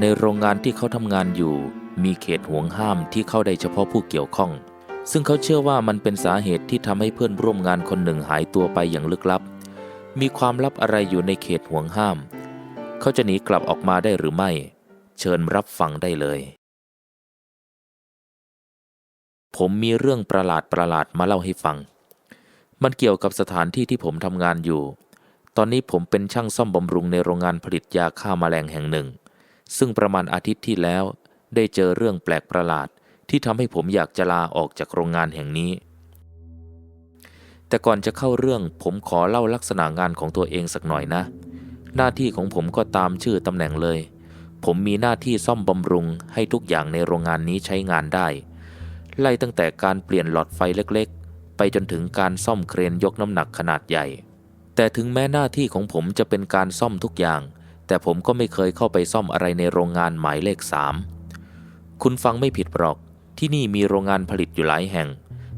ในโรงงานที่เขาทำงานอยู่มีเขตห่วงห้ามที่เข้าได้เฉพาะผู้เกี่ยวข้อง ซึ่งเขาเชื่อว่ามันเป็นสาเหตุที่ทำให้เพื่อนร่วมงานคนหนึ่งหายตัวไปอย่างลึกลับ มีความลับอะไรอยู่ในเขตห่วงห้าม เขาจะหนีกลับออกมาได้หรือไม่ เชิญรับฟังได้เลย ผมมีเรื่องประหลาดประหลาดมาเล่าให้ฟัง มันเกี่ยวกับสถานที่ที่ผมทำงานอยู่ ตอนนี้ผมเป็นช่างซ่อมบำรุงในโรงงานผลิตยาฆ่ามาแมลงแห่งหนึ่ง ซึ่งประมาณอาทิตย์ที่แล้ว ได้เจอเรื่องแปลกประหลาด ที่ทำให้ผมอยากจะลาออกจากโรงงานแห่งนี้ แต่ก่อนจะเข้าเรื่องผมขอเล่าลักษณะงานของตัวเองสักหน่อยนะ หน้าที่ของผมก็ตามชื่อตำแหน่งเลย ผมมีหน้าที่ซ่อมบำรุงให้ทุกอย่างในโรงงานนี้ใช้งานได้ ไล่ตั้งแต่การเปลี่ยนหลอดไฟเล็กๆ ไปจนถึงการซ่อมเครนยกน้ำหนักขนาดใหญ่ แต่ถึงแม้หน้าที่ของผมจะเป็นการซ่อมทุกอย่าง แต่ผมก็ไม่เคยเข้าไปซ่อมอะไรในโรงงานหมายเลขสามคุณฟังไม่ผิดหรอก ที่นี่มีโรงงานผลิตอยู่หลายแห่ง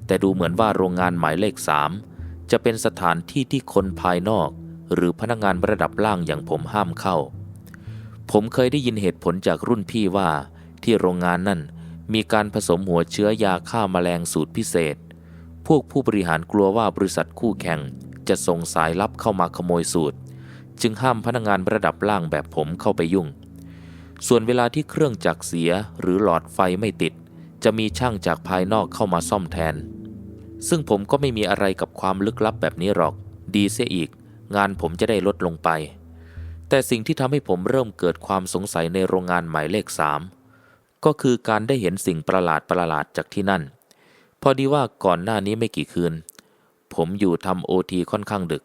แต่ดูเหมือนว่าโรงงานหมายเลขสามจะเป็นสถานที่ที่คนภายนอก หรือพนักงานระดับล่างอย่างผมห้ามเข้า ผมเคยได้ยินเหตุผลจากรุ่นพี่ว่า ที่โรงงานนั่นมีการผสมหัวเชื้อยาฆ่ามาแมลงสูตรพิเศษ พวกผู้บริหารกลัวว่าบริษัทคู่แข่งจะส่งสายลับเข้ามาขโมยสูตร จึงห้ามพนักงานระดับล่างแบบผมเข้าไปยุ่ง ส่วนเวลาที่เครื่องจักรเสียหรือหลอดไฟไม่ติด จะมีช่างจากภายนอกเข้ามาซ่อมแทน ซึ่งผมก็ไม่มีอะไรกับความลึกลับแบบนี้หรอก ดีเสียอีก งานผมจะได้ลดลงไป แต่สิ่งที่ทำให้ผมเริ่มเกิดความสงสัยในโรงงานหมายเลขสามก็คือการได้เห็นสิ่งประหลาดประหลาดจากที่นั่น พอดีว่าก่อนหน้านี้ไม่กี่คืน ผมอยู่ทำโอทีค่อนข้างดึก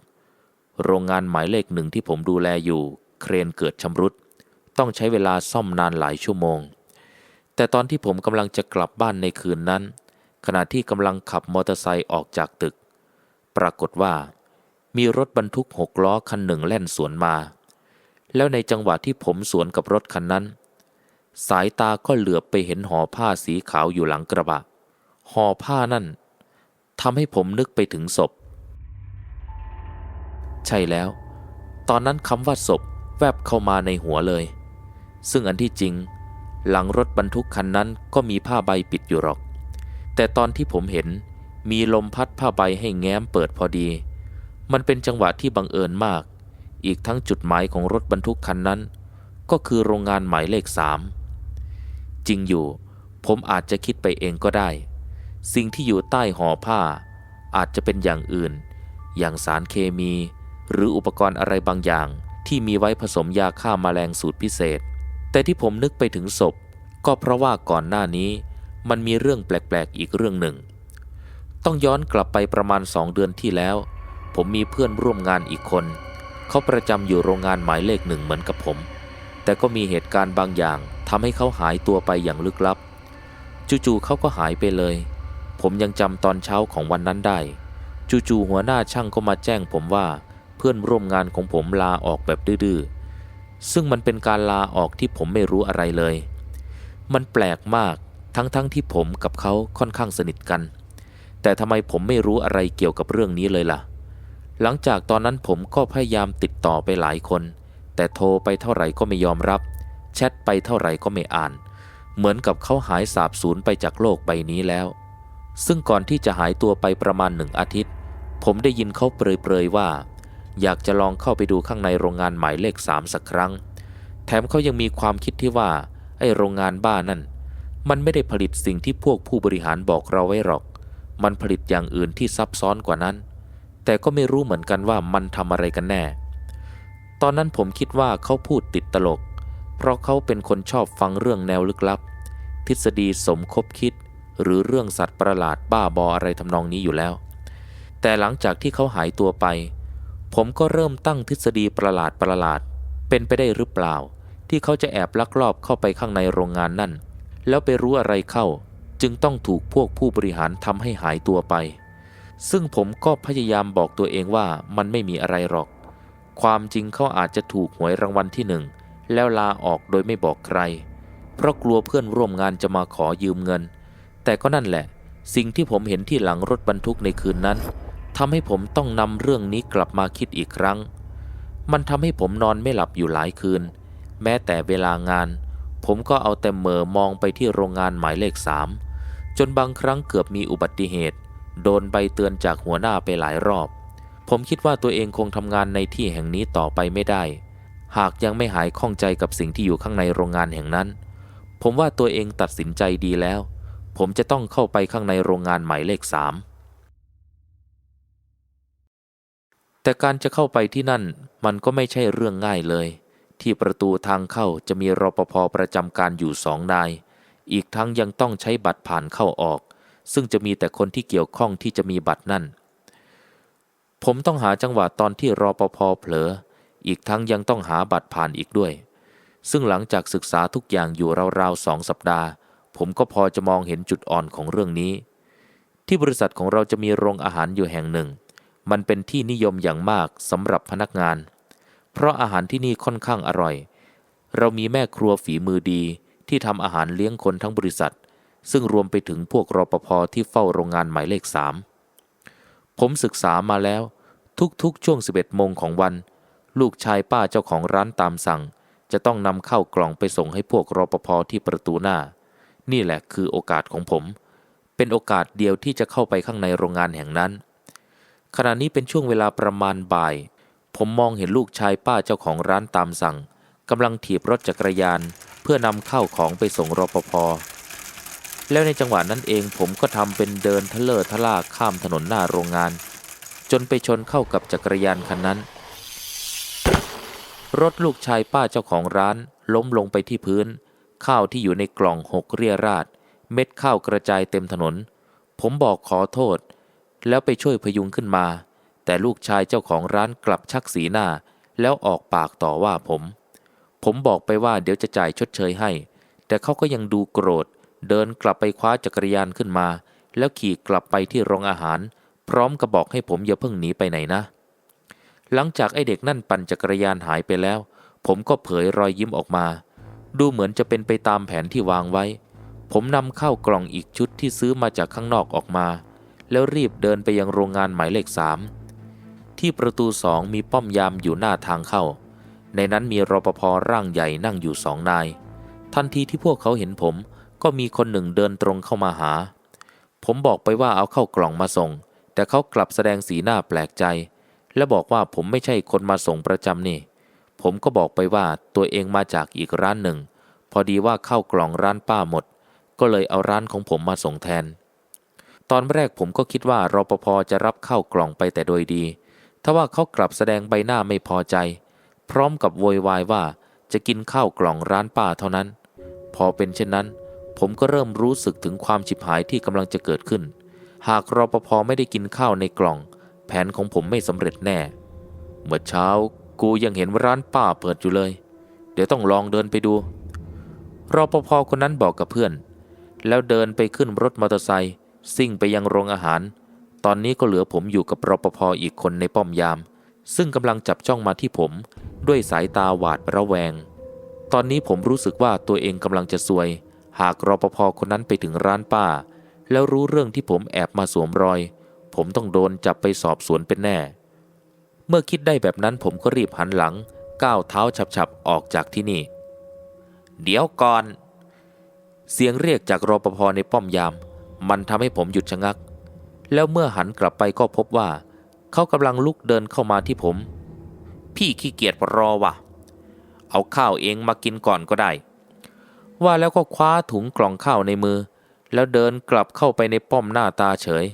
โรงงานหมายเลขหนึ่งที่ผมดูแลอยู่ เครนเกิดชำรุด ต้องใช้เวลาซ่อมนานหลายชั่วโมง แต่ตอนที่ผมกำลังจะกลับบ้านในคืนนั้น ขณะที่กำลังขับมอเตอร์ไซค์ออกจากตึก ปรากฏว่า มีรถบรรทุกหกล้อคันหนึ่งแล่นสวนมา แล้วในจังหวะที่ผมสวนกับรถคันนั้น สายตาก็เหลือบไปเห็นห่อผ้าสีขาวอยู่หลังกระบะห่อผ้านั่นทำให้ผมนึกไปถึงศพ ใช่แล้ว ตอนนั้นคำว่าศพแวบเข้ามาในหัวเลย ซึ่งอันที่จริง หลังรถบรรทุกคันนั้นก็มีผ้าใบปิดอยู่หรอก แต่ตอนที่ผมเห็นมีลมพัดผ้าใบให้แง้มเปิดพอดี มันเป็นจังหวะที่บังเอิญมาก อีกทั้งจุดหมายของรถบรรทุกคันนั้น ก็คือโรงงานหมายเลขสามจริงอยู่ ผมอาจจะคิดไปเองก็ได้ สิ่งที่อยู่ใต้ห่อผ้า อาจจะเป็นอย่างอื่น อย่างสารเคมี หรืออุปกรณ์อะไรบางอย่าง ที่มีไว้ผสมยาฆ่ามาแมลงสูตรพิเศษ แต่ที่ผมนึกไปถึงศพ ก็เพราะว่าก่อนหน้านี้ มันมีเรื่องแปลกๆอีกเรื่องหนึ่ง ต้องย้อนกลับไปประมาณสองเดือนที่แล้ว ผมมีเพื่อนร่วมงานอีกคน เขาประจำอยู่โรงงานหมายเลขหนึ่งเหมือนกับผม แต่ก็มีเหตุการณ์บางอย่างทำให้เขาหายตัวไปอย่างลึกลับ จู่ๆเขาก็หายไปเลย ผมยังจำตอนเช้าของวันนั้นได้ จู่ๆหัวหน้าช่างก็มาแจ้งผมว่า เพื่อนร่วมงานของผมลาออกแบบดื้อๆซึ่งมันเป็นการลาออกที่ผมไม่รู้อะไรเลย มันแปลกมากทั้งๆทที่ผมกับเขาค่อนข้างสนิทกัน แต่ทำไมผมไม่รู้อะไรเกี่ยวกับเรื่องนี้เลยล่ะ หลังจากตอนนั้นผมก็พยายามติดต่อไปหลายคน แต่โทรไปเท่าไหร่ก็ไม่ยอมรับ แชทไปเท่าไหร่ก็ไม่อ่าน เหมือนกับเขาหายสาบสูญไปจากโลกใบนี้แล้ว ซึ่งก่อนที่จะหายตัวไปประมาณหนึ่งอาทิตย์ ผมได้ยินเขาเปรยๆว่า อยากจะลองเข้าไปดูข้างในโรงงานหมายเลขสามสักครั้ง แถมเขายังมีความคิดที่ว่า ไอ้โรงงานบ้านั่น มันไม่ได้ผลิตสิ่งที่พวกผู้บริหารบอกเราไว้หรอก มันผลิตอย่างอื่นที่ซับซ้อนกว่านั้น แต่ก็ไม่รู้เหมือนกันว่ามันทำอะไรกันแน่ ตอนนั้นผมคิดว่าเขาพูดติดตลก เพราะเขาเป็นคนชอบฟังเรื่องแนวลึกลับ ทฤษฎีสมคบคิด หรือเรื่องสัตว์ประหลาดบ้าบออะไรทำนองนี้อยู่แล้ว แต่หลังจากที่เขาหายตัวไป ผมก็เริ่มตั้งทฤษฎีประหลาดประหลาด เป็นไปได้หรือเปล่า ที่เขาจะแอบลักลอบเข้าไปข้างในโรงงานนั่น แล้วไปรู้อะไรเข้า จึงต้องถูกพวกผู้บริหารทำให้หายตัวไป ซึ่งผมก็พยายามบอกตัวเองว่ามันไม่มีอะไรหรอก ความจริงเขาอาจจะถูกหวยรางวัลที่หนึ่งแล้วลาออกโดยไม่บอกใคร เพราะกลัวเพื่อนร่วมงานจะมาขอยืมเงิน แต่ก็นั่นแหละ สิ่งที่ผมเห็นที่หลังรถบรรทุกในคืนนั้น ทำให้ผมต้องนำเรื่องนี้กลับมาคิดอีกครั้ง มันทำให้ผมนอนไม่หลับอยู่หลายคืน แม้แต่เวลางาน ผมก็เอาแต่เหมอมองไปที่โรงงานหมายเลขสามจนบางครั้งเกือบมีอุบัติเหตุ โดนใบเตือนจากหัวหน้าไปหลายรอบ ผมคิดว่าตัวเองคงทำงานในที่แห่งนี้ต่อไปไม่ได้ หากยังไม่หายข้องใจกับสิ่งที่อยู่ข้างในโรงงานแห่งนั้น ผมว่าตัวเองตัดสินใจดีแล้ว ผมจะต้องเข้าไปข้างในโรงงานหมายเลขสาม แต่การจะเข้าไปที่นั่นมันก็ไม่ใช่เรื่องง่ายเลย ที่ประตูทางเข้าจะมีรปภประจำการอยู่สองนาย อีกทั้งยังต้องใช้บัตรผ่านเข้าออก ซึ่งจะมีแต่คนที่เกี่ยวข้องที่จะมีบัตรนั่น ผมต้องหาจังหวะตอนที่รปภเผลอ อีกทั้งยังต้องหาบัตรผ่านอีกด้วย ซึ่งหลังจากศึกษาทุกอย่างอยู่ราวๆสองสัปดาห์ ผมก็พอจะมองเห็นจุดอ่อนของเรื่องนี้ ที่บริษัทของเราจะมีโรงอาหารอยู่แห่งหนึ่ง มันเป็นที่นิยมอย่างมากสำหรับพนักงาน เพราะอาหารที่นี่ค่อนข้างอร่อย เรามีแม่ครัวฝีมือดีที่ทำอาหารเลี้ยงคนทั้งบริษัท ซึ่งรวมไปถึงพวกรปภที่เฝ้าโรงงานหมายเลขสามผมศึกษามาแล้วทุกๆ ช่วง 11โมงของวัน ลูกชายป้าเจ้าของร้านตามสั่ง จะต้องนำเข้ากล่องไปส่งให้พวกรปภที่ประตูหน้า นี่แหละคือโอกาสของผม เป็นโอกาสเดียวที่จะเข้าไปข้างในโรงงานแห่งนั้น ขณะนี้เป็นช่วงเวลาประมาณบ่าย ผมมองเห็นลูกชายป้าเจ้าของร้านตามสั่งกำลังถีบรถจักรยาน เพื่อนำเข้าวของไปส่งรปภแล้วในจังหวะนั้นเองผมก็ทำเป็นเดินทะเลอทะล่าข้ามถนนหน้าโรงงาน จนไปชนเข้ากับจักรยานคันนั้น รถลูกชายป้าเจ้าของร้าน ล้มลงไปที่พื้น ข้าวที่อยู่ในกล่องหกเรียราด เม็ดข้าวกระจายเต็มถนน ผมบอกขอโทษ แล้วไปช่วยพยุงขึ้นมา แต่ลูกชายเจ้าของร้านกลับชักสีหน้า แล้วออกปากต่อว่าผม ผมบอกไปว่าเดี๋ยวจะจ่ายชดเชยให้ แต่เขาก็ยังดูโกรธ เดินกลับไปคว้าจักรยานขึ้นมา แล้วขี่กลับไปที่โรงอาหาร พร้อมกับบอกให้ผมอย่าเพิ่งหนีไปไหนนะ หลังจากไอเด็กนั่นปั่นจักรยานหายไปแล้ว ผมก็เผยรอยยิ้มออกมา ดูเหมือนจะเป็นไปตามแผนที่วางไว้ ผมนำข้าวกล่องอีกชุดที่ซื้อมาจากข้างนอกออกมา แล้วรีบเดินไปยังโรงงานหมายเลขสามที่ประตูสองมีป้อมยามอยู่หน้าทางเข้า ในนั้นมีรปภร่างใหญ่นั่งอยู่สองนาย ทันทีที่พวกเขาเห็นผม ก็มีคนหนึ่งเดินตรงเข้ามาหา ผมบอกไปว่าเอาเข้ากล่องมาส่ง แต่เขากลับแสดงสีหน้าแปลกใจ และบอกว่าผมไม่ใช่คนมาส่งประจำนี่ ผมก็บอกไปว่าตัวเองมาจากอีกร้านหนึ่ง พอดีว่าเข้ากล่องร้านป้าหมด ก็เลยเอาร้านของผมมาส่งแทน ตอนแรกผมก็คิดว่ารปภจะรับเข้ากล่องไปแต่โดยดีทว่าเขากลับแสดงใบหน้าไม่พอใจ พร้อมกับโวยวายว่าจะกินข้าวกล่องร้านป้าเท่านั้น พอเป็นเช่นนั้น ผมก็เริ่มรู้สึกถึงความฉิบหายที่กำลังจะเกิดขึ้น หากรปภไม่ได้กินข้าวในกล่อง แผนของผมไม่สำเร็จแน่ เมื่อเช้ากูยังเห็นร้านป้าเปิดอยู่เลย เดี๋ยวต้องลองเดินไปดูรปภคนนั้นบอกกับเพื่อน แล้วเดินไปขึ้นรถมอเตอร์ไซค์ ซิ่งไปยังโรงอาหาร ตอนนี้ก็เหลือผมอยู่กับรปภอีกคนในป้อมยาม ซึ่งกำลังจับจ้องมาที่ผม ด้วยสายตาหวาดระแวง ตอนนี้ผมรู้สึกว่าตัวเองกำลังจะซวย หากรปภคนนั้นไปถึงร้านป้า แล้วรู้เรื่องที่ผมแอบมาสวมรอย ผมต้องโดนจับไปสอบสวนเป็นแน่ เมื่อคิดได้แบบนั้นผมก็รีบหันหลัง ก้าวเท้าฉับๆออกจากที่นี่ เดี๋ยวก่อนเสียงเรียกจากรปภในป้อมยาม มันทำให้ผมหยุดชะงัก แล้วเมื่อหันกลับไปก็พบว่า เขากำลังลุกเดินเข้ามาที่ผม พี่ขี้เกียจรอวะเอาข้าวเองมากินก่อนก็ได้ ว่าแล้วก็คว้าถุงกล่องข้าวในมือ แล้วเดินกลับเข้าไปในป้อมหน้าตาเฉย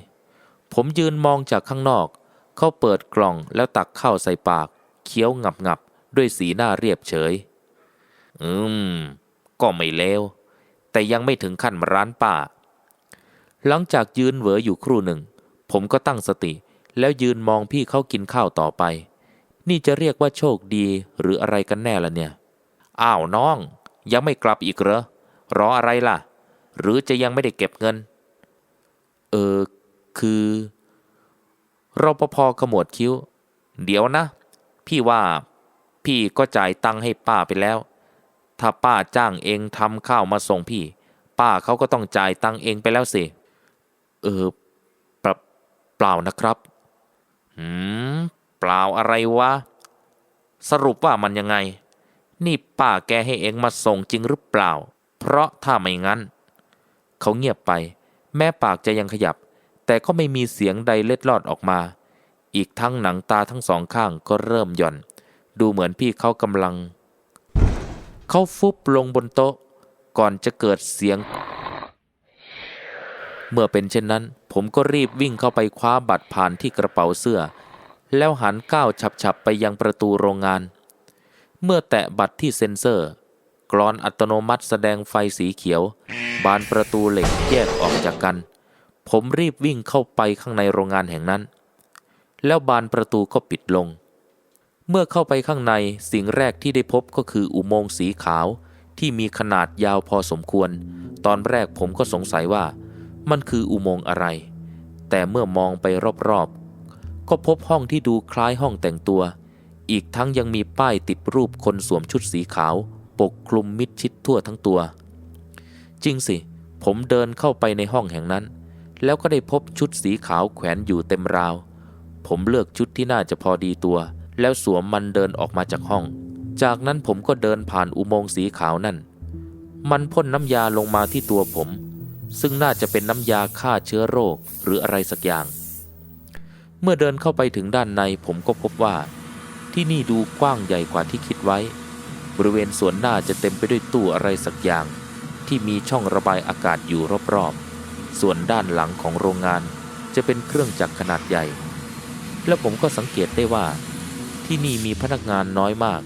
ผมยืนมองจากข้างนอก เขาเปิดกล่องแล้วตักข้าวใส่ปาก เคี้ยวงับงับๆด้วยสีหน้าเรียบเฉย อืม ก็ไม่เลวแต่ยังไม่ถึงขั้นร้านป้า หลังจากยืนเหวออยู่ครู่หนึ่ง ผมก็ตั้งสติ แล้วยืนมองพี่เขากินข้าวต่อไป นี่จะเรียกว่าโชคดีหรืออะไรกันแน่ล่ะเนี่ย อ้าวน้อง ยังไม่กลับอีกเหรอ รออะไรล่ะ หรือจะยังไม่ได้เก็บเงิน เออ คือรปภขมวดคิ้ว เดี๋ยวนะ พี่ว่า พี่ก็จ่ายตังค์ให้ป้าไปแล้ว ถ้าป้าจ้างเองทำข้าวมาส่งพี่ ป้าเขาก็ต้องจ่ายตังค์เองไปแล้วสิ เออเปล่าเปล่านะครับหืมเปล่าอะไรวะ สรุปว่ามันยังไง นี่ป้าแกให้เองมาส่งจริงหรือเปล่า เพราะถ้าไม่งั้น เขาเงียบไป แม้ปากจะยังขยับ แต่ก็ไม่มีเสียงใดเล็ดลอดออกมา อีกทั้งหนังตาทั้งสองข้างก็เริ่มหย่อน ดูเหมือนพี่เขากำลัง เขาฟุบลงบนโต๊ะ ก่อนจะเกิดเสียง เมื่อเป็นเช่นนั้น ผมก็รีบวิ่งเข้าไปคว้าบัตรผ่านที่กระเป๋าเสื้อ แล้วหันก้าวฉับๆไปยังประตูโรงงาน เมื่อแตะบัตรที่เซ็นเซอร์ กรอนอัตโนมัติแสดงไฟสีเขียว บานประตูเหล็กแยกออกจากกัน ผมรีบวิ่งเข้าไปข้างในโรงงานแห่งนั้น แล้วบานประตูก็ปิดลง เมื่อเข้าไปข้างในสิ่งแรกที่ได้พบก็คืออุโมงค์สีขาวที่มีขนาดยาวพอสมควร ตอนแรกผมก็สงสัยว่า มันคืออุโมงค์อะไร แต่เมื่อมองไปรอบๆ ก็พบห้องที่ดูคล้ายห้องแต่งตัว อีกทั้งยังมีป้ายติดรูปคนสวมชุดสีขาว ปกคลุมมิดชิดทั่วทั้งตัว จริงสิ ผมเดินเข้าไปในห้องแห่งนั้น แล้วก็ได้พบชุดสีขาวแขวนอยู่เต็มราว ผมเลือกชุดที่น่าจะพอดีตัว แล้วสวมมันเดินออกมาจากห้อง จากนั้นผมก็เดินผ่านอุโมงค์สีขาวนั่น มันพ่นน้ำยาลงมาที่ตัวผม ซึ่งน่าจะเป็นน้ำยาฆ่าเชื้อโรคหรืออะไรสักอย่าง เมื่อเดินเข้าไปถึงด้านในผมก็พบว่า ที่นี่ดูกว้างใหญ่กว่าที่คิดไว้ บริเวณสวนหน้าจะเต็มไปด้วยตู้อะไรสักอย่าง ที่มีช่องระบายอากาศอยู่รอบๆ ส่วนด้านหลังของโรงงานจะเป็นเครื่องจักรขนาดใหญ่ และผมก็สังเกตได้ว่า ที่นี่มีพนักงานน้อยมาก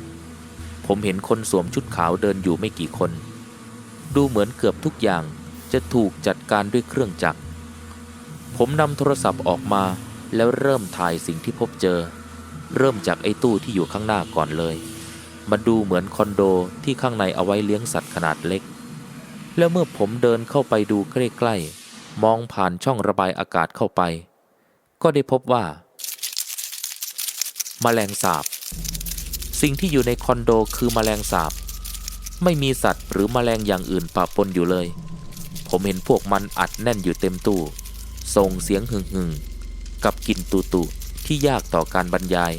ผมเห็นคนสวมชุดขาวเดินอยู่ไม่กี่คน ดูเหมือนเกือบทุกอย่าง จะถูกจัดการด้วยเครื่องจักร ผมนำโทรศัพท์ออกมาแล้วเริ่มถ่ายสิ่งที่พบเจอ เริ่มจากไอ้ตู้ที่อยู่ข้างหน้าก่อนเลย มันดูเหมือนคอนโดที่ข้างในเอาไว้เลี้ยงสัตว์ขนาดเล็ก แล้วเมื่อผมเดินเข้าไปดูใกล้ๆ มองผ่านช่องระบายอากาศเข้าไป ก็ได้พบว่าแมลงสาบ สิ่งที่อยู่ในคอนโดคือแมลงสาบ ไม่มีสัตว์หรือแมลงอย่างอื่นปะปนอยู่เลย ผมเห็นพวกมันอัดแน่นอยู่เต็มตู้ ส่งเสียงหึ่งหึงๆกับกลิ่นตุตุที่ยากต่อการบรรยาย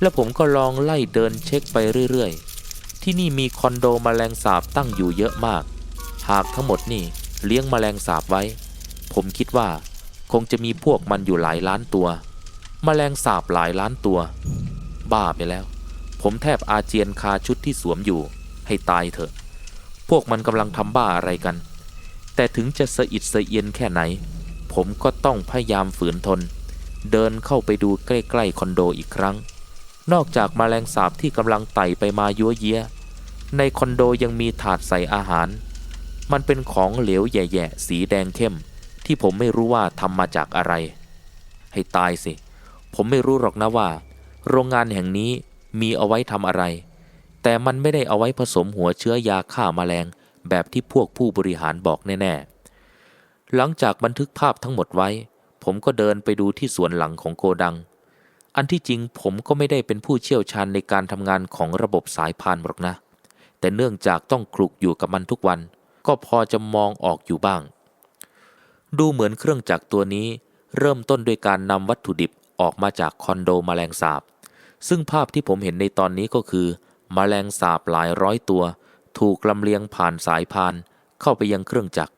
แล้วผมก็ลองไล่เดินเช็คไปเรื่อยๆ ที่นี่มีคอนโดแมลงสาบตั้งอยู่เยอะมาก หากทั้งหมดนี่เลี้ยงแมลงสาบไว้ ผมคิดว่าคงจะมีพวกมันอยู่หลายล้านตัวแมลงสาบหลายล้านตัว บ้าไปแล้ว ผมแทบอาเจียนคาชุดที่สวมอยู่ ให้ตายเถอะ พวกมันกำลังทำบ้าอะไรกัน แต่ถึงจะสะอิดสะเอียนแค่ไหน ผมก็ต้องพยายามฝืนทน เดินเข้าไปดูใกล้ๆคอนโดอีกครั้ง นอกจากมาแมลงสาบที่กำลังไต่ไปมายั่วเยี้ย ในคอนโดยังมีถาดใส่อาหาร มันเป็นของเหลวแย่ๆ สีแดงเข้ม ที่ผมไม่รู้ว่าทำมาจากอะไร ให้ตายสิ ผมไม่รู้หรอกนะว่า โรงงานแห่งนี้มีเอาไว้ทำอะไร แต่มันไม่ได้เอาไว้ผสมหัวเชื้อยาฆ่ามาแมลง แบบที่พวกผู้บริหารบอกแน่ๆ หลังจากบันทึกภาพทั้งหมดไว้ ผมก็เดินไปดูที่สวนหลังของโกดัง อันที่จริงผมก็ไม่ได้เป็นผู้เชี่ยวชาญในการทำงานของระบบสายพานหรอกนะ แต่เนื่องจากต้องคลุกอยู่กับมันทุกวัน ก็พอจะมองออกอยู่บ้าง ดูเหมือนเครื่องจักรตัวนี้ เริ่มต้นด้วยการนำวัตถุดิบออกมาจากคอนโดแมลงสาบ ซึ่งภาพที่ผมเห็นในตอนนี้ก็คือมแมลงสาบหลายร้อยตัว ถูกลำเลียงผ่านสายพานเข้าไปยังเครื่องจักร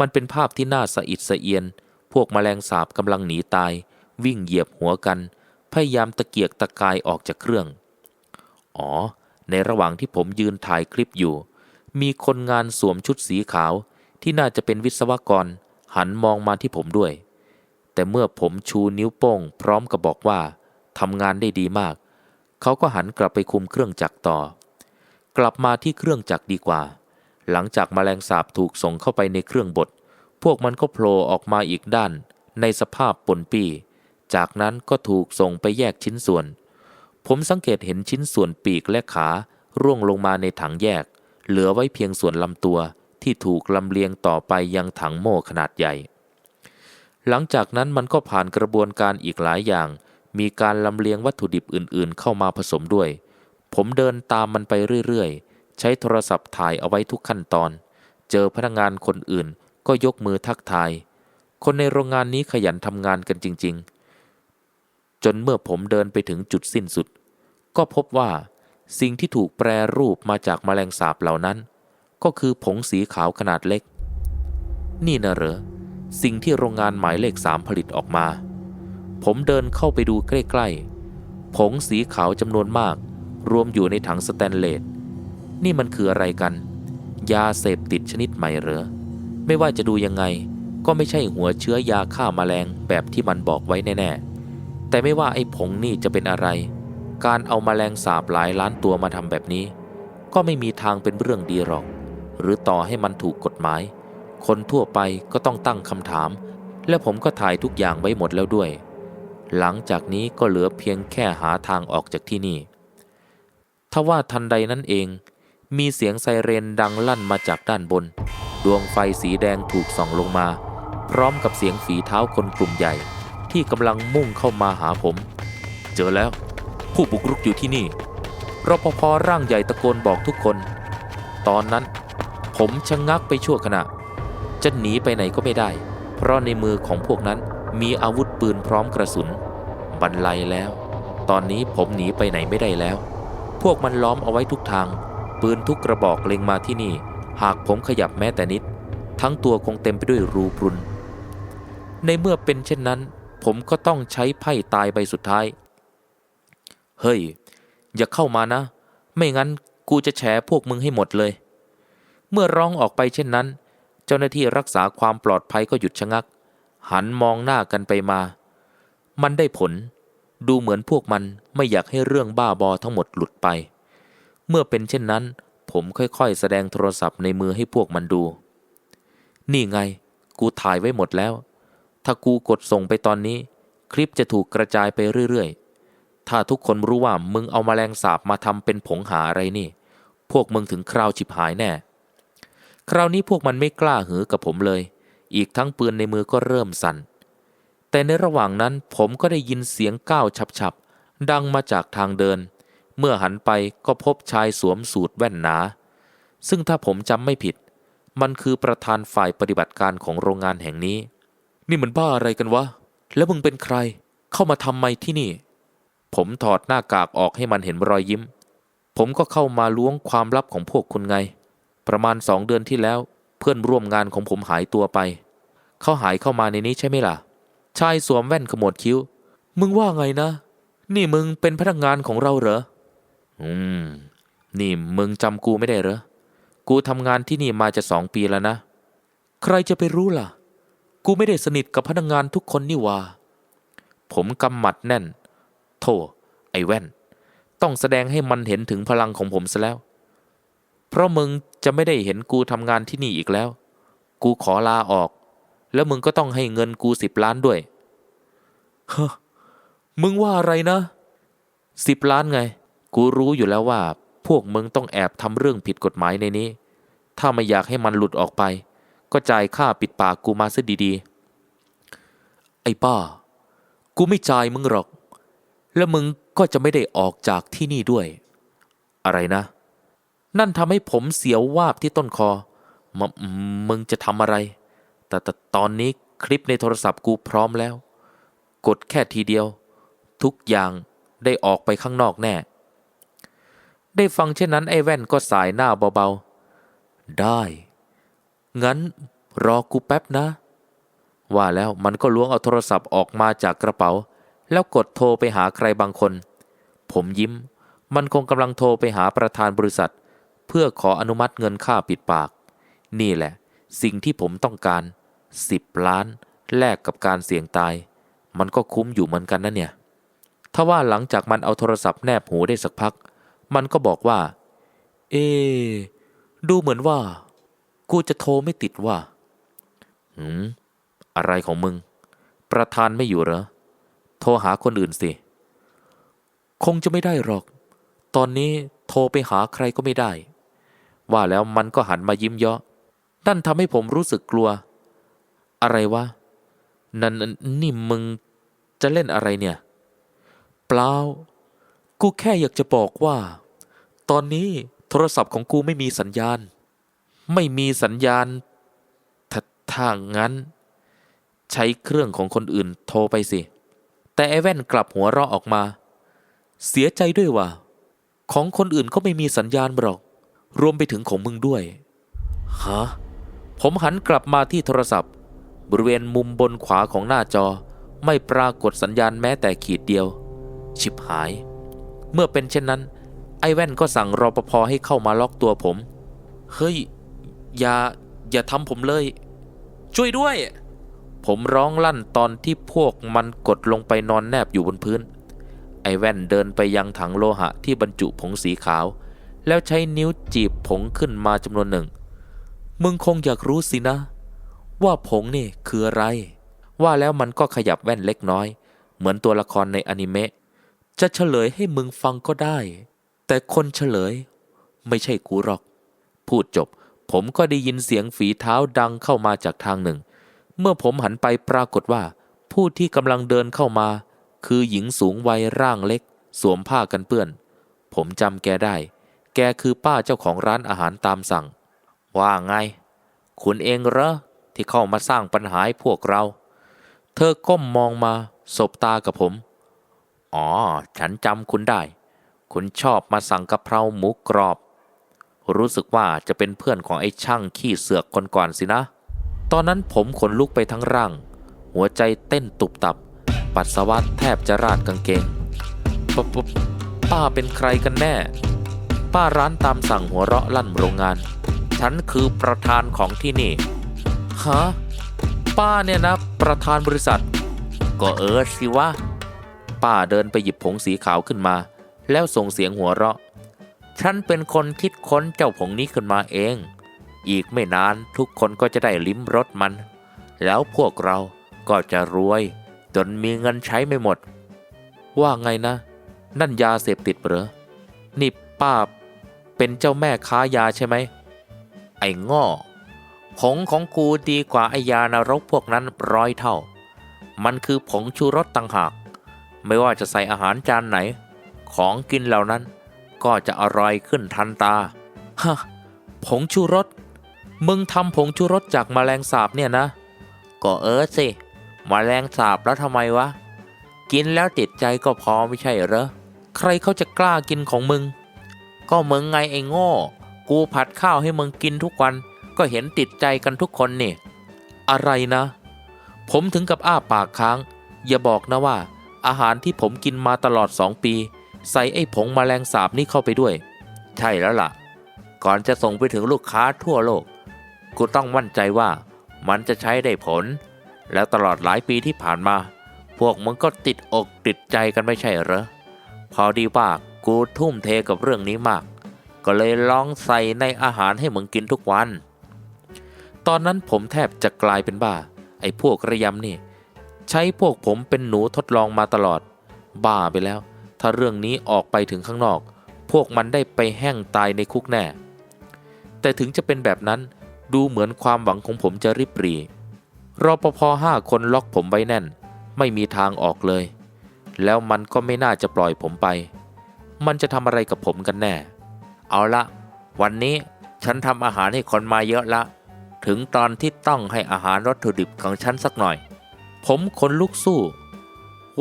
มันเป็นภาพที่น่าสะอิดสะเอียน พวกมแมลงสาบกำลังหนีตาย วิ่งเหยียบหัวกัน พยายามตะเกียกตะกายออกจากเครื่อง อ๋อ ในระหว่างที่ผมยืนถ่ายคลิปอยู่ มีคนงานสวมชุดสีขาวที่น่าจะเป็นวิศวกร หันมองมาที่ผมด้วย แต่เมื่อผมชูนิ้วโป้ง พร้อมกับบอกว่าทำงานได้ดีมาก เขาก็หันกลับไปคุมเครื่องจักรต่อ กลับมาที่เครื่องจักรดีกว่า หลังจากมแมลงสาบถูกส่งเข้าไปในเครื่องบด พวกมันก็โผล่ออกมาอีกด้าน ในสภาพปนปี้ จากนั้นก็ถูกส่งไปแยกชิ้นส่วน ผมสังเกตเห็นชิ้นส่วนปีกและขาร่วงลงมาในถังแยก เหลือไว้เพียงส่วนลำตัวที่ถูกลำเลียงต่อไปยังถังโม่ขนาดใหญ่ หลังจากนั้นมันก็ผ่านกระบวนการอีกหลายอย่าง มีการลำเลียงวัตถุดิบอื่นๆ เข้ามาผสมด้วย ผมเดินตามมันไปเรื่อยๆ ใช้โทรศัพท์ถ่ายเอาไว้ทุกขั้นตอน เจอพนักงานคนอื่นก็ยกมือทักทาย คนในโรงงานนี้ขยันทำงานกันจริง ๆ จนเมื่อผมเดินไปถึงจุดสิ้นสุด ก็พบว่าสิ่งที่ถูกแปรรูปมาจากแมลงสาบเหล่านั้น ก็คือผงสีขาวขนาดเล็ก นี่นะเหรอ สิ่งที่โรงงานหมายเลขสามผลิตออกมา ผมเดินเข้าไปดูใกล้ ๆ ผงสีขาวจำนวนมาก รวมอยู่ในถังสแตนเลส นี่มันคืออะไรกัน ยาเสพติดชนิดใหม่เหรอ ไม่ว่าจะดูยังไง ก็ไม่ใช่หัวเชื้อยาฆ่ามาแมลงแบบที่มันบอกไว้แน่ๆ แต่ไม่ว่าไอ้ผงนี่จะเป็นอะไร การเอามาแมลงสาบหลายล้านตัวมาทำแบบนี้ ก็ไม่มีทางเป็นเรื่องดีหรอก หรือต่อให้มันถูกกฎหมาย คนทั่วไปก็ต้องตั้งคำถาม และผมก็ถ่ายทุกอย่างไว้หมดแล้วด้วย หลังจากนี้ก็เหลือเพียงแค่หาทางออกจากที่นี่ ทว่าทันใดนั้นเอง มีเสียงไซเรนดังลั่นมาจากด้านบน ดวงไฟสีแดงถูกส่องลงมา พร้อมกับเสียงฝีเท้าคนกลุ่มใหญ่ ที่กำลังมุ่งเข้ามาหาผม เจอแล้ว ผู้บุกรุกอยู่ที่นี่รปภร่างใหญ่ตะโกนบอกทุกคน ตอนนั้น ผมชะงงักไปชั่วขณะ จะหนีไปไหนก็ไม่ได้ เพราะในมือของพวกนั้นมีอาวุธปืนพร้อมกระสุน บรรลัยแล้ว ตอนนี้ผมหนีไปไหนไม่ได้แล้ว พวกมันล้อมเอาไว้ทุกทาง ปืนทุกกระบอกเล็งมาที่นี่ หากผมขยับแม้แต่นิด ทั้งตัวคงเต็มไปด้วยรูพรุน ในเมื่อเป็นเช่นนั้น ผมก็ต้องใช้ไพ่ตายใบสุดท้าย เฮ้ย อย่าเข้ามานะ ไม่งั้นกูจะแฉพวกมึงให้หมดเลย เมื่อร้องออกไปเช่นนั้น เจ้าหน้าที่รักษาความปลอดภัยก็หยุดชะงัก หันมองหน้ากันไปมา มันได้ผล ดูเหมือนพวกมันไม่อยากให้เรื่องบ้าบอทั้งหมดหลุดไป เมื่อเป็นเช่นนั้น ผมค่อยๆ แสดงโทรศัพท์ในมือให้พวกมันดู นี่ไง กูถ่ายไว้หมดแล้ว ถ้ากูกดส่งไปตอนนี้ คลิปจะถูกกระจายไปเรื่อยๆ ถ้าทุกคนรู้ว่ามึงเอามาแมลงสาบมาทำเป็นผงหาอะไรนี่ พวกมึงถึงคราวฉิบหายแน่ คราวนี้พวกมันไม่กล้าหือกับผมเลย อีกทั้งปืนในมือก็เริ่มสั่น แต่ในระหว่างนั้นผมก็ได้ยินเสียงก้าวฉับๆ ดังมาจากทางเดิน เมื่อหันไปก็พบชายสวมสูทแว่นหนา ซึ่งถ้าผมจำไม่ผิด มันคือประธานฝ่ายปฏิบัติการของโรงงานแห่งนี้ นี่มันบ้าอะไรกันวะ แล้วมึงเป็นใคร เข้ามาทำไมที่นี่ ผมถอดหน้ากากออกให้มันเห็นรอยยิ้ม ผมก็เข้ามาล้วงความลับของพวกคุณไง ประมาณสองเดือนที่แล้ว เพื่อนร่วมงานของผมหายตัวไป เขาหายเข้ามาในนี้ใช่ไหมล่ะ ชายสวมแว่นขมวดคิ้ว มึงว่าไงนะ นี่มึงเป็นพนักงานของเราเหรอ อืม นี่มึงจำกูไม่ได้เหรอ กูทำงานที่นี่มาจะสองปีแล้วนะ ใครจะไปรู้ล่ะ กูไม่ได้สนิทกับพนักงานทุกคนนี่ว่า ผมกำหมัดแน่น โธ่ไอ้แว่น ต้องแสดงให้มันเห็นถึงพลังของผมซะแล้ว เพราะมึงจะไม่ได้เห็นกูทำงานที่นี่อีกแล้ว กูขอลาออก แล้วมึงก็ต้องให้เงินกูสิบล้านด้วยฮมึงว่าอะไรนะสิบล้านไง กูรู้อยู่แล้วว่า พวกมึงต้องแอบทำเรื่องผิดกฎหมายในนี้ ถ้าไม่อยากให้มันหลุดออกไป ก็จ่ายค่าปิดปากกูมาซะดีๆ ไอ้ป้า กูไม่จ่ายมึงหรอก แล้วมึงก็จะไม่ได้ออกจากที่นี่ด้วย อะไรนะ นั่นทำให้ผมเสียววาบที่ต้นคอมมึงจะทำอะไร แต่แต่ตอนนี้คลิปในโทรศัพท์กูพร้อมแล้ว กดแค่ทีเดียว ทุกอย่างได้ออกไปข้างนอกแน่ ได้ฟังเช่นนั้นไอ้แว่นก็สายหน้าเบาๆ ได้ งั้นรอกูแป๊บนะ ว่าแล้วมันก็ล้วงเอาโทรศัพท์ออกมาจากกระเป๋า แล้วกดโทรไปหาใครบางคน ผมยิ้ม มันคงกำลังโทรไปหาประธานบริษัท เพื่อขออนุมัติเงินค่าปิดปาก นี่แหละ สิ่งที่ผมต้องการ สิบล้าน แลกกับการเสี่ยงตาย มันก็คุ้มอยู่เหมือนกันนะเนี่ยถ้าว่าหลังจากมันเอาโทรศัพท์แนบหูได้สักพัก มันก็บอกว่า เอ ดูเหมือนว่า กูจะโทรไม่ติดว่าหืมอะไรของมึง ประธานไม่อยู่เหรอ โทรหาคนอื่นสิ คงจะไม่ได้หรอก ตอนนี้โทรไปหาใครก็ไม่ได้ ว่าแล้วมันก็หันมายิ้มเยาะนั่นทำให้ผมรู้สึกกลัว อะไรวะ นั่นนี่มึงจะเล่นอะไรเนี่ย เปล่า กูแค่อยากจะบอกว่า ตอนนี้โทรศัพท์ของกูไม่มีสัญญาณ ไม่มีสัญญาณถ้าถ้างั้น ใช้เครื่องของคนอื่นโทรไปสิ แต่ไอแว่นกลับหัวเราะออกมา เสียใจด้วยว่ะของคนอื่นก็ไม่มีสัญญาณหรอก รวมไปถึงของมึงด้วยฮะผมหันกลับมาที่โทรศัพท์ บริเวณมุมบนขวาของหน้าจอ ไม่ปรากฏสัญญาณแม้แต่ขีดเดียว ชิบหาย เมื่อเป็นเช่นนั้น ไอ้แว่นก็สั่งรอปภให้เข้ามาล็อกตัวผม เฮ้ย อย่า อย่าทำผมเลย ช่วยด้วย ผมร้องลั่นตอนที่พวกมันกดลงไปนอนแนบอยู่บนพื้น ไอ้แว่นเดินไปยังถังโลหะที่บรรจุผงสีขาว แล้วใช้นิ้วจีบผงขึ้นมาจำนวนหนึ่ง มึงคงอยากรู้สินะ ว่าผงนี่คืออะไร ว่าแล้วมันก็ขยับแว่นเล็กน้อย เหมือนตัวละครในอนิเมะ จะเฉลยให้มึงฟังก็ได้ แต่คนเฉลย ไม่ใช่กูหรอก พูดจบ ผมก็ได้ยินเสียงฝีเท้าดังเข้ามาจากทางหนึ่ง เมื่อผมหันไปปรากฏว่า ผู้ที่กำลังเดินเข้ามา คือหญิงสูงวัยร่างเล็ก สวมผ้ากันเปื้อน ผมจำแกได้ แกคือป้าเจ้าของร้านอาหารตามสั่ง ว่าไง คุณเองเหรอ ที่เข้ามาสร้างปัญหาให้พวกเรา เธอก้มมองมาสบตากับผม อ๋อ ฉันจำคุณได้ คุณชอบมาสั่งกะเพราหมูกรอบ รู้สึกว่าจะเป็นเพื่อนของไอ้ช่างขี้เสือกคนก่อนสินะ ตอนนั้นผมขนลุกไปทั้งร่าง หัวใจเต้นตุบตับ ปัสสาวะแทบจะราดกางเกงปปปป้าเป็นใครกันแน่ ป้าร้านตามสั่งหัวเราะลั่นโรงงาน ฉันคือประธานของที่นี่ ฮะป้าเนี่ยนะ ประธานบริษัท ก็เออสิวะป้าเดินไปหยิบผงสีขาวขึ้นมา แล้วส่งเสียงหัวเราะ ฉันเป็นคนคิดค้นเจ้าผงนี้ขึ้นมาเอง อีกไม่นานทุกคนก็จะได้ลิ้มรสมัน แล้วพวกเราก็จะรวย จนมีเงินใช้ไม่หมด ว่าไงนะ นั่นยาเสพติดเหรอ นี่ป้าเป็นเจ้าแม่ค้ายาใช่ไหม ไอ้ง้อ ผงของกูดีกว่าไอยานรกพวกนั้นร้อยเท่า มันคือผงชูรสต่างหาก ไม่ว่าจะใส่อาหารจานไหน ของกินเหล่านั้นก็จะอร่อยขึ้นทันตา ฮะ ผงชูรส มึงทำผงชูรสจากแมลงสาบเนี่ยนะ ก็เออสิมแมลงสาบแล้วทำไมวะ กินแล้วติดใจก็พอไม่ใช่เหรอ ใครเขาจะกล้ากินของมึง ก็มึงไงไอ้โง่ กูผัดข้าวให้มึงกินทุกวัน ก็เห็นติดใจกันทุกคนนี่ อะไรนะ ผมถึงกับอ้าปากค้าง อย่าบอกนะว่า อาหารที่ผมกินมาตลอดสองปี ใส่ไอ้ผงแมลงสาบนี่เข้าไปด้วย ใช่แล้วล่ะ ก่อนจะส่งไปถึงลูกค้าทั่วโลก กูต้องมั่นใจว่ามันจะใช้ได้ผล แล้วตลอดหลายปีที่ผ่านมา พวกมึงก็ติดอกติดใจกันไม่ใช่เหรอ พอดีว่ากูทุ่มเทกับเรื่องนี้มาก ก็เลยลองใส่ในอาหารให้มึงกินทุกวัน ตอนนั้นผมแทบจะกลายเป็นบ้า ไอ้พวกระยำนี่ ใช้พวกผมเป็นหนูทดลองมาตลอด บ้าไปแล้ว ถ้าเรื่องนี้ออกไปถึงข้างนอก พวกมันได้ไปแห้งตายในคุกแน่ แต่ถึงจะเป็นแบบนั้นดูเหมือนความหวังของผมจะริบหรีรอปภห้าคนล็อกผมไว้แน่น ไม่มีทางออกเลย แล้วมันก็ไม่น่าจะปล่อยผมไป มันจะทำอะไรกับผมกันแน่ เอาละ วันนี้ฉันทำอาหารให้คนมาเยอะละ ถึงตอนที่ต้องให้อาหารวัตถุดิบของฉันสักหน่อย ผมคนลุกสู้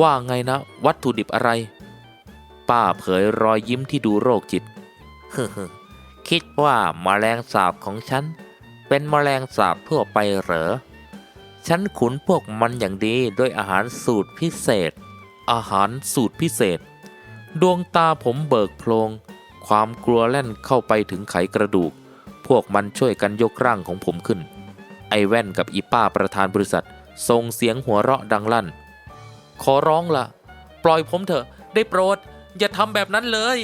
ว่าไงนะ วัตถุดิบอะไร ป้าเผยรอยยิ้มที่ดูโรคจิตคิดว่ามาแมลงสาบของฉัน เป็นมแมลงสาบทั่วไปเหรอ ฉันขุนพวกมันอย่างดีด้วยอาหารสูตรพิเศษ อาหารสูตรพิเศษ ดวงตาผมเบิกโพลงความกลัวแล่นเข้าไปถึงไขกระดูก พวกมันช่วยกันยกร่างของผมขึ้น ไอแว่นกับอีป้าประธานบริษัทส่งเสียงหัวเราะดังลั่น ขอร้องละ่ะ ปล่อยผมเถอะ ได้โปรด อย่าทำแบบนั้นเลย